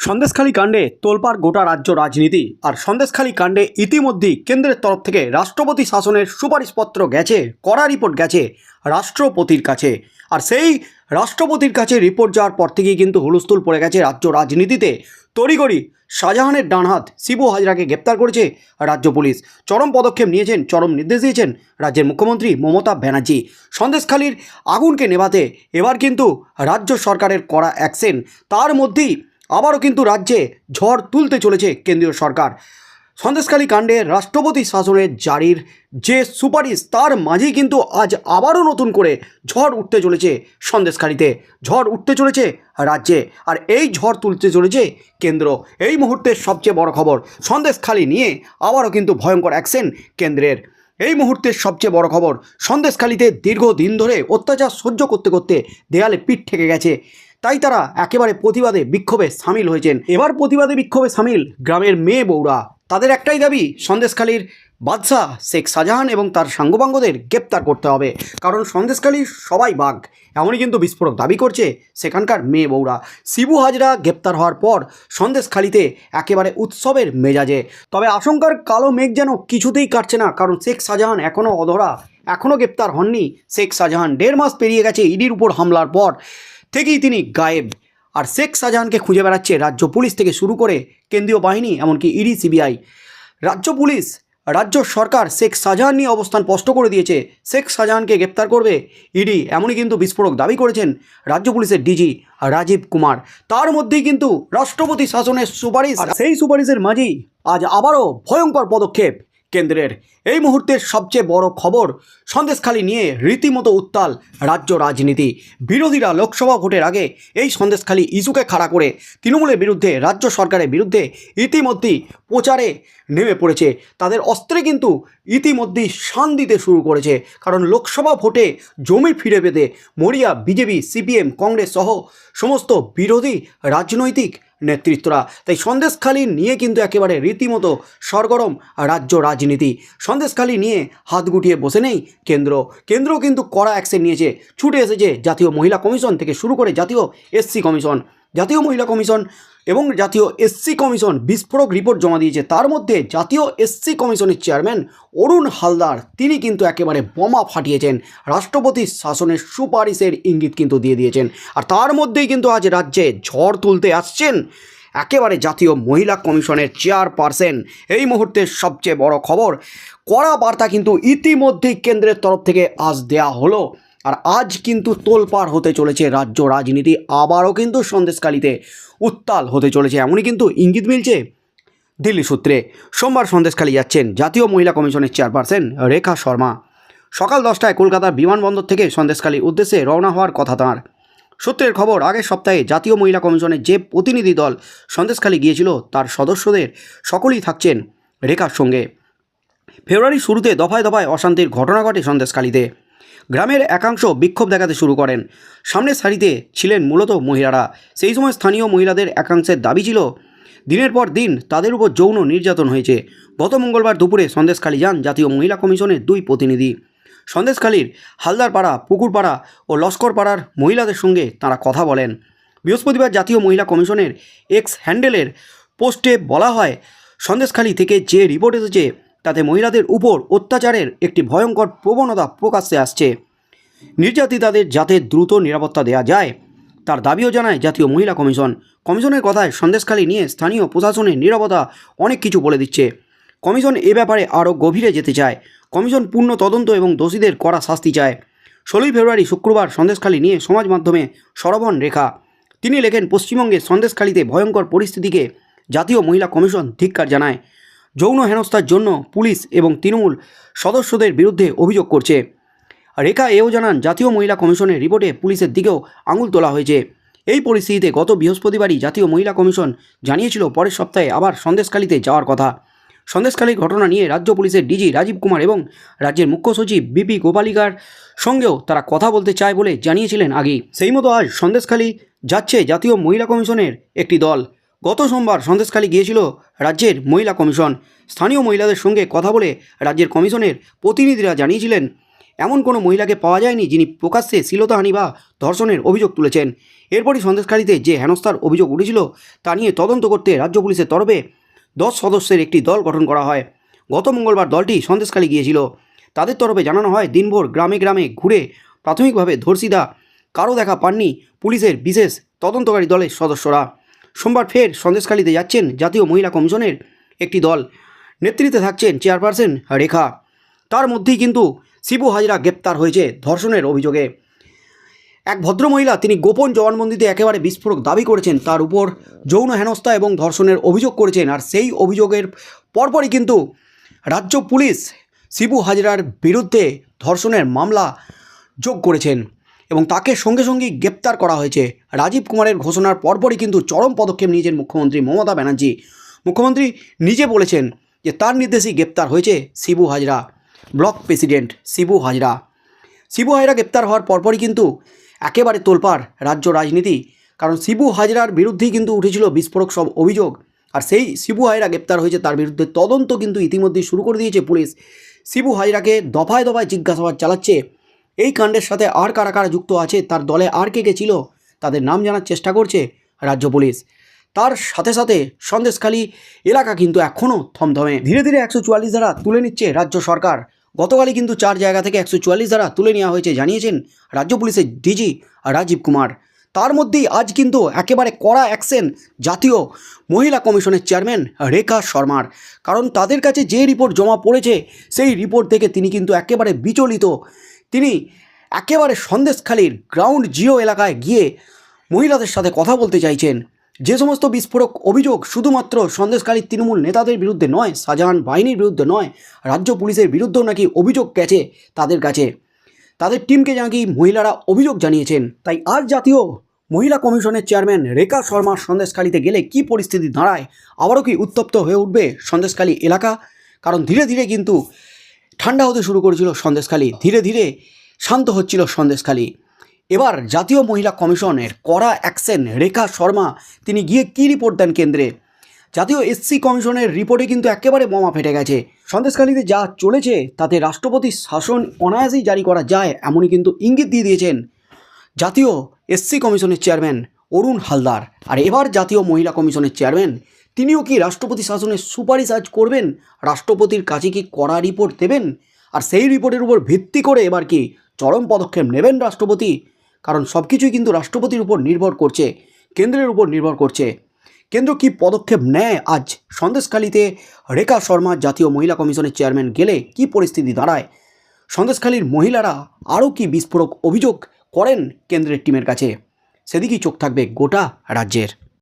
সন্দেশখালী কাণ্ডে তোলপাড় গোটা রাজ্য রাজনীতি। আর সন্দেশখালী কাণ্ডে ইতিমধ্যেই কেন্দ্রের তরফ থেকে রাষ্ট্রপতি শাসনের সুপারিশপত্র গেছে, কড়া রিপোর্ট গেছে রাষ্ট্রপতির কাছে। আর সেই রাষ্ট্রপতির কাছে রিপোর্ট যাওয়ার পর থেকেই কিন্তু হুলস্থুল পড়ে গেছে রাজ্য রাজনীতিতে। তড়িগড়ি শাহজাহানের ডানহাত শিবু হাজরাকে গ্রেপ্তার করেছে রাজ্য পুলিশ। চরম পদক্ষেপ নিয়েছেন, চরম নির্দেশ দিয়েছেন রাজ্যের মুখ্যমন্ত্রী মমতা ব্যানার্জি। সন্দেশখালীর আগুনকে নেভাতে এবার কিন্তু রাজ্য সরকারের করা অ্যাকশন। তার মধ্যেই আবারও কিন্তু রাজ্যে ঝড় তুলতে চলেছে কেন্দ্রীয় সরকার। সন্দেশখালী কাণ্ডে রাষ্ট্রপতি শাসনের জারির যে সুপারিশ, তার মাঝেই কিন্তু আজ আবারও নতুন করে ঝড় উঠতে চলেছে সন্দেশখালীতে। ঝড় উঠতে চলেছে রাজ্যে আর এই ঝড় তুলতে চলেছে কেন্দ্র। এই মুহূর্তের সবচেয়ে বড় খবর, সন্দেশখালী নিয়ে আবারও কিন্তু ভয়ঙ্কর অ্যাকশন কেন্দ্রের। এই মুহূর্তের সবচেয়ে বড় খবর, সন্দেশখালীতে দীর্ঘদিন ধরে অত্যাচার সহ্য করতে করতে দেয়ালে পিঠ ঠেকে গেছে। তাই তারা একেবারে প্রতিবাদে বিক্ষোভে সামিল হয়েছেন। এবার প্রতিবাদে বিক্ষোভে সামিল গ্রামের মেয়ে বউরা। তাদের একটাই দাবি, সন্দেশখালীর বাদশাহ শেখ শাহজাহান এবং তার সাঙ্গপাঙ্গদের গ্রেপ্তার করতে হবে। কারণ সন্দেশখালীর সবাই বাঘ। এমনই কিন্তু বিস্ফোরক দাবি করছে সেখানকার মেয়ে বউরা। শিবু হাজরা গ্রেপ্তার হওয়ার পর সন্দেশখালীতে একেবারে উৎসবের মেজাজে। তবে আশঙ্কার কালো মেঘ যেন কিছুতেই কাটছে না, কারণ শেখ শাহজাহান এখনও অধরা। এখনও গ্রেপ্তার হননি। শেখ শাহজাহান দেড় মাস পেরিয়ে গেছে, ইডির উপর হামলার পর। থেকেই তিনি গায়েব। আর শেখ শাহজাহানকে খুঁজে বেড়াচ্ছে রাজ্য পুলিশ থেকে শুরু করে কেন্দ্রীয় বাহিনী, এমনকি ইডি, সিবিআই। রাজ্য পুলিশ, রাজ্য সরকার শেখ শাহজাহান নিয়ে অবস্থান স্পষ্ট করে দিয়েছে। শেখ শাহজাহানকে গ্রেপ্তার করবে ইডি, এমনই কিন্তু বিস্ফোরক দাবি করেছেন রাজ্য পুলিশের ডিজি রাজীব কুমার। তার মধ্যেই কিন্তু রাষ্ট্রপতি শাসনের সুপারিশ। সেই সুপারিশের মাঝেই আজ আবারও ভয়ঙ্কর পদক্ষেপ কেন্দ্রের। এই মুহূর্তের সবচেয়ে বড় খবর সন্দেশখালী নিয়ে রীতিমতো উত্তাল রাজ্য রাজনীতি। বিরোধীরা লোকসভা ভোটের আগে এই সন্দেশখালী ইস্যুকে খাড়া করে তৃণমূলের বিরুদ্ধে, রাজ্য সরকারের বিরুদ্ধে ইতিমধ্যেই প্রচারে নেমে পড়েছে। তাদের অস্ত্রে কিন্তু ইতিমধ্যেই শান দিতে শুরু করেছে। কারণ লোকসভা ভোটে জমি ফিরে পেতে মরিয়া, বিজেপি, সিপিএম, কংগ্রেস সহ সমস্ত বিরোধী রাজনৈতিক নেতৃত্বরা। তাই সন্দেশখালী নিয়ে কিন্তু একেবারে রীতিমতো সরগরম রাজ্য রাজনীতি। সন্দেশখালী নিয়ে হাত গুটিয়ে বসে নেই কেন্দ্র। কেন্দ্র কিন্তু কড়া অ্যাকশন নিয়েছে। ছুটে এসেছে জাতীয় মহিলা কমিশন থেকে শুরু করে জাতীয় এসসি কমিশন। জাতীয় মহিলা কমিশন এবং জাতীয় এসসি কমিশন বিস্ফোরক রিপোর্ট জমা দিয়েছে। তার মধ্যে জাতীয় এসসি কমিশনের চেয়ারম্যান অরুণ হালদার, তিনি কিন্তু একেবারে বোমা ফাটিয়েছেন। রাষ্ট্রপতির শাসনের সুপারিশের ইঙ্গিত কিন্তু দিয়ে দিয়েছেন। আর তার মধ্যেই কিন্তু আজ রাজ্যে ঝড় তুলতে আসছেন একেবারে জাতীয় মহিলা কমিশনের চেয়ারপারসন এই মুহূর্তের সবচেয়ে বড় খবর কড়া বার্তা কিন্তু ইতিমধ্যেই কেন্দ্রের তরফ থেকে আজ দেয়া হলো। আর আজ কিন্তু তোলপাড় হতে চলেছে রাজ্য রাজনীতি, আবারও কিন্তু সন্দেশকালীতে উত্তাল হতে চলেছে। এমনই কিন্তু ইঙ্গিত মিলছে দিল্লি সূত্রে। সোমবার সন্দেশখালী যাচ্ছেন জাতীয় মহিলা কমিশনের চেয়ারপারসন রেখা শর্মা। সকাল দশটায় কলকাতার বিমানবন্দর থেকে সন্দেশখালীর উদ্দেশ্যে রওনা হওয়ার কথা তাঁর। সূত্রের খবর, আগের সপ্তাহে জাতীয় মহিলা কমিশনের যে প্রতিনিধি দল সন্দেশখালী গিয়েছিল, তার সদস্যদের সকলেই থাকছেন রেখার সঙ্গে। ফেব্রুয়ারির শুরুতে দফায় দফায় অশান্তির ঘটনা ঘটে সন্দেশখালীতে। গ্রামের একাংশ বিক্ষোভ দেখাতে শুরু করেন। সামনের সারিতে ছিলেন মূলত মহিলারা। সেই সময় স্থানীয় মহিলাদের একাংশের দাবি ছিল, দিনের পর দিন তাদের উপর যৌন নির্যাতন হয়েছে। গত মঙ্গলবার দুপুরে সন্দেশখালী যান জাতীয় মহিলা কমিশনের দুই প্রতিনিধি। সন্দেশখালীর হালদারপাড়া, পুকুরপাড়া ও লস্করপাড়ার মহিলাদের সঙ্গে তারা কথা বলেন। বৃহস্পতিবার জাতীয় মহিলা কমিশনের এক্স হ্যান্ডেলের পোস্টে বলা হয়, সন্দেশখালী থেকে যে রিপোর্ট এসেছে তাতে মহিলাদের উপর অত্যাচারের একটি ভয়ঙ্কর প্রবণতা প্রকাশ্যে আসছে। নির্যাতিতাদের যাতে দ্রুত নিরাপত্তা দেওয়া যায়, তার দাবিও জানায় জাতীয় মহিলা কমিশন। কমিশনের কথায় সন্দেশখালী নিয়ে স্থানীয় প্রশাসনের নিরাপত্তা অনেক কিছু বলে দিচ্ছে। কমিশন এ ব্যাপারে আরও গভীরে যেতে চায়। কমিশন পূর্ণ তদন্ত এবং দোষীদের কড়া শাস্তি চায়। ষোলোই ফেব্রুয়ারি শুক্রবার সন্দেশখালী নিয়ে সমাজ মাধ্যমে সরবন রেখা। তিনি লেখেন, পশ্চিমবঙ্গের সন্দেশখালীতে ভয়ঙ্কর পরিস্থিতিকে জাতীয় মহিলা কমিশন ধিক্কার জানায়। যৌন হেনস্থার জন্য পুলিশ এবং তৃণমূল সদস্যদের বিরুদ্ধে অভিযোগ করছে। রেখা এও জানান, জাতীয় মহিলা কমিশনের রিপোর্টে পুলিশের দিকেও আঙুল তোলা হয়েছে। এই পরিস্থিতিতে গত বৃহস্পতিবারই জাতীয় মহিলা কমিশন জানিয়েছিল, পরের সপ্তাহে আবার সন্দেশখালীতে যাওয়ার কথা। সন্দেশখালীর ঘটনা নিয়ে রাজ্য পুলিশের ডিজি রাজীব কুমার এবং রাজ্যের মুখ্য সচিব বিপি গোপালিকার সঙ্গেও তারা কথা বলতে চায় বলে জানিয়েছিলেন আগেই। সেই মতো আজ সন্দেশখালী যাচ্ছে জাতীয় মহিলা কমিশনের একটি দল। গত সোমবার সন্দেশখালী গিয়েছিল রাজ্যের মহিলা কমিশন। স্থানীয় মহিলাদের সঙ্গে কথা বলে রাজ্যের কমিশনের প্রতিনিধিরা জানিয়েছিলেন, এমন কোনো মহিলাকে পাওয়া যায়নি যিনি প্রকাশ্যে শ্লীলতাহানি বা ধর্ষণের অভিযোগ তুলেছেন। এরপরই সন্দেশখালীতে যে হেনস্থার অভিযোগ উঠেছিল তা নিয়ে তদন্ত করতে রাজ্য পুলিশের তরফে দশ সদস্যের একটি দল গঠন করা হয়। গত মঙ্গলবার দলটি সন্দেশখালী গিয়েছিল। তাদের তরফে জানানো হয়, দিনভর গ্রামে গ্রামে ঘুরে প্রাথমিকভাবে ধর্ষিতা কারও দেখা পাননি পুলিশের বিশেষ তদন্তকারী দলের সদস্যরা। সোমবার ফের সন্দেশখালিতে যাচ্ছেন জাতীয় মহিলা কমিশনের একটি দল। নেতৃত্বে থাকছেন চেয়ারপারসন রেখা। তার মধ্যেই কিন্তু শিবু হাজরা গ্রেপ্তার হয়েছে ধর্ষণের অভিযোগে। এক ভদ্রমহিলা তিনি গোপন জবানবন্দিতে একেবারে বিস্ফোরক দাবি করেছেন, তার উপর যৌন হেনস্থা এবং ধর্ষণের অভিযোগ করেছেন আর সেই অভিযোগের পরপরই কিন্তু রাজ্য পুলিশ শিবু হাজরার বিরুদ্ধে ধর্ষণের মামলা যোগ করেছেন। এবং তাকে সঙ্গে সঙ্গেই গ্রেপ্তার করা হয়েছে। রাজীব কুমারের ঘোষণার পরপরই কিন্তু চরম পদক্ষেপ নিয়েছেন মুখ্যমন্ত্রী মমতা ব্যানার্জি। মুখ্যমন্ত্রী নিজে বলেছেন যে তার নির্দেশেই গ্রেপ্তার হয়েছে শিবু হাজরা, ব্লক প্রেসিডেন্ট শিবু হাজরা। শিবু হাজরা গ্রেপ্তার হওয়ার পরপরই কিন্তু একেবারে তোলপাড় রাজ্য রাজনীতি, কারণ শিবু হাজরার বিরুদ্ধেই কিন্তু উঠেছিল বিস্ফোরক সব অভিযোগ। আর সেই শিবু হাজরা গ্রেপ্তার হয়েছে তার বিরুদ্ধে তদন্ত কিন্তু ইতিমধ্যেই শুরু করে দিয়েছে পুলিশ। শিবু হাজরাকে দফায় দফায় জিজ্ঞাসাবাদ চালাচ্ছে এই কাণ্ডের সাথে আর কারা কারা যুক্ত আছে, তার দলে আর কে কে ছিল, তাদের নাম জানার চেষ্টা করছে রাজ্য পুলিশ। তার সাথে সাথে সন্দেশখালী এলাকা কিন্তু এখনও থমথমে। ধীরে ধীরে একশো চুয়াল্লিশ ধারা তুলে নিচ্ছে রাজ্য সরকার। গতকালই কিন্তু চার জায়গা থেকে একশো চুয়াল্লিশ ধারা তুলে নেওয়া হয়েছে, জানিয়েছেন রাজ্য পুলিশের ডিজি রাজীব কুমার। তার মধ্যেই আজ কিন্তু একেবারে কড়া অ্যাকশন জাতীয় মহিলা কমিশনের চেয়ারম্যান রেখা শর্মার। কারণ তাদের কাছে যে রিপোর্ট জমা পড়েছে, সেই রিপোর্ট থেকে তিনি কিন্তু একেবারে বিচলিত। তিনি একেবারে সন্দেশখালীর গ্রাউন্ড জিও এলাকায় গিয়ে মহিলাদের সাথে কথা বলতে চাইছেন। যে সমস্ত বিস্ফোরক অভিযোগ শুধুমাত্র সন্দেশকারী তৃণমূল নেতাদের বিরুদ্ধে নয়, শাহজাহান বাহিনীর বিরুদ্ধে নয়, রাজ্য পুলিশের বিরুদ্ধেও নাকি অভিযোগ গেছে তাদের কাছে। তাদের টিমকে নাকি মহিলারা অভিযোগ জানিয়েছেন। তাই আজ জাতীয় মহিলা কমিশনের চেয়ারম্যান রেখা শর্মা সন্দেশখালীতে গেলে কি পরিস্থিতি দাঁড়ায়, আবারও কি উত্তপ্ত হয়ে উঠবে সন্দেশখালী এলাকা? কারণ ধীরে ধীরে কিন্তু ঠান্ডা হতে শুরু করেছিল সন্দেশখালী। ধীরে ধীরে শান্ত হচ্ছিল সন্দেশখালী। এবার জাতীয় মহিলা কমিশনের কড়া অ্যাকশন রেখা শর্মা, তিনি গিয়ে কী রিপোর্ট দেন কেন্দ্রে? জাতীয় এসসি কমিশনের রিপোর্টে কিন্তু একেবারে বোমা ফেটে গেছে। সন্দেশখালীতে যা চলেছে, তাতে রাষ্ট্রপতির শাসন অনায়াসেই জারি করা যায়, এমনই কিন্তু ইঙ্গিত দিয়ে দিয়েছেন জাতীয় এসসি কমিশনের চেয়ারম্যান অরুণ হালদার। আর এবার জাতীয় মহিলা কমিশনের চেয়ারম্যান তিনিও কি রাষ্ট্রপতি শাসনের সুপারিশ আজ করবেন? রাষ্ট্রপতির কাছে কি কড়া রিপোর্ট দেবেন? আর সেই রিপোর্টের উপর ভিত্তি করে এবার কি চরম পদক্ষেপ নেবেন রাষ্ট্রপতি? কারণ সব কিছুই কিন্তু রাষ্ট্রপতির উপর নির্ভর করছে, কেন্দ্রের উপর নির্ভর করছে। কেন্দ্র কি পদক্ষেপ নেয় আজ? সন্দেশখালীতে রেখা শর্মা জাতীয় মহিলা কমিশনের চেয়ারম্যান গেলে কি পরিস্থিতি দাঁড়ায়? সন্দেশখালীর মহিলারা আরও কি বিস্ফোরক অভিযোগ করেন কেন্দ্রের টিমের কাছে? সেদিকেই চোখ থাকবে গোটা রাজ্যের।